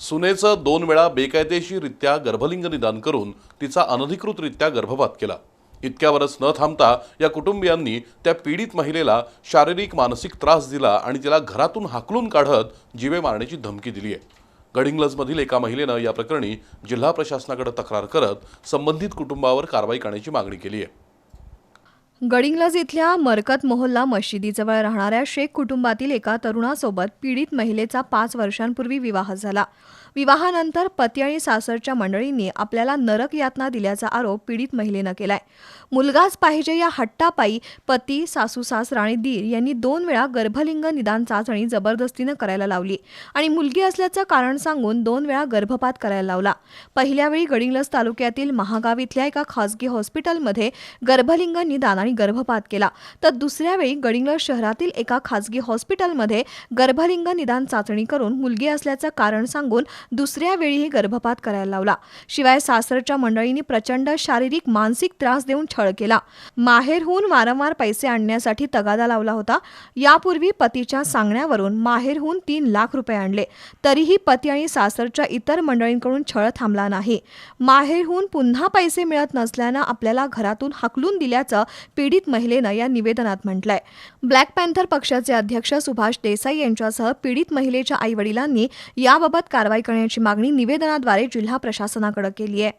सुनेचं दोन वेळा बेकायदेशीररित्या गर्भलिंग निदान करून तिचा अनधिकृतरित्या गर्भपात केला. इतक्यावरच न थांबता या कुटुंबियांनी त्या पीडित महिलेला शारीरिक मानसिक त्रास दिला आणि तिला घरातून हाकलून काढत जीवे मारण्याची धमकी दिली आहे. गडिंग्लजमधील एका महिलेनं या प्रकरणी जिल्हा प्रशासनाकडे तक्रार करत संबंधित कुटुंबावर कारवाई करण्याची मागणी केली आहे. गडिंग्लज इथल्या मरकत मोहल्ला मशिदीजवळ राहणाऱ्या शेख कुटुंबातील एका तरुणासोबत पीडित महिलेचा पाच वर्षांपूर्वी विवाह झाला. विवाहानंतर पती आणि सासरच्या मंडळींनी आपल्याला नरक यातना दिल्याचा आरोप पीडित महिलेनं केलाय. मुलगाच पाहिजे या हट्टापायी पती सासू सासरा आणि दीर यांनी दोन वेळा गर्भलिंग निदान चाचणी जबरदस्तीनं करायला लावली आणि मुलगी असल्याचं कारण सांगून दोन वेळा गर्भपात करायला लावला. पहिल्या वेळी गडिंग्लज तालुक्यातील महागाव इथल्या एका खासगी हॉस्पिटलमध्ये गर्भलिंग निदान आणि गर्भपात केला. तर दुसऱ्या वेळी गडिंग्लज शहरातील एका खासगी हॉस्पिटलमध्ये गर्भलिंग निदान चाचणी करून मुलगी असल्याचं कारण सांगून दुसऱ्या वेळीही गर्भपात करायला लावला. शिवाय सासरच्या मंडळींनी प्रचंड शारीरिक मानसिक त्रास देऊन छळ केला. माहेरहून वारंवार पैसे आणण्यासाठी तगादा लावला होता. यापूर्वी पतीच्या सांगण्यावरून माहेरहून तीन लाख रुपये आणले. तरीही पती आणि सासरच्या इतर मंडळींकडून छळ थांबला नाही. माहेरहून पुन्हा पैसे मिळत नसल्यानं आपल्याला घरातून हकलून दिल्याचं पीडित महिलेनं या निवेदनात म्हटलंय. ब्लॅक पॅन्थर पक्षाचे अध्यक्ष सुभाष देसाई यांच्यासह पीडित महिलेच्या आईवडिलांनी याबाबत कारवाई करण्याची मागणी निवेदनाद्वारे जिल्हा प्रशासनाकडे केली आहे.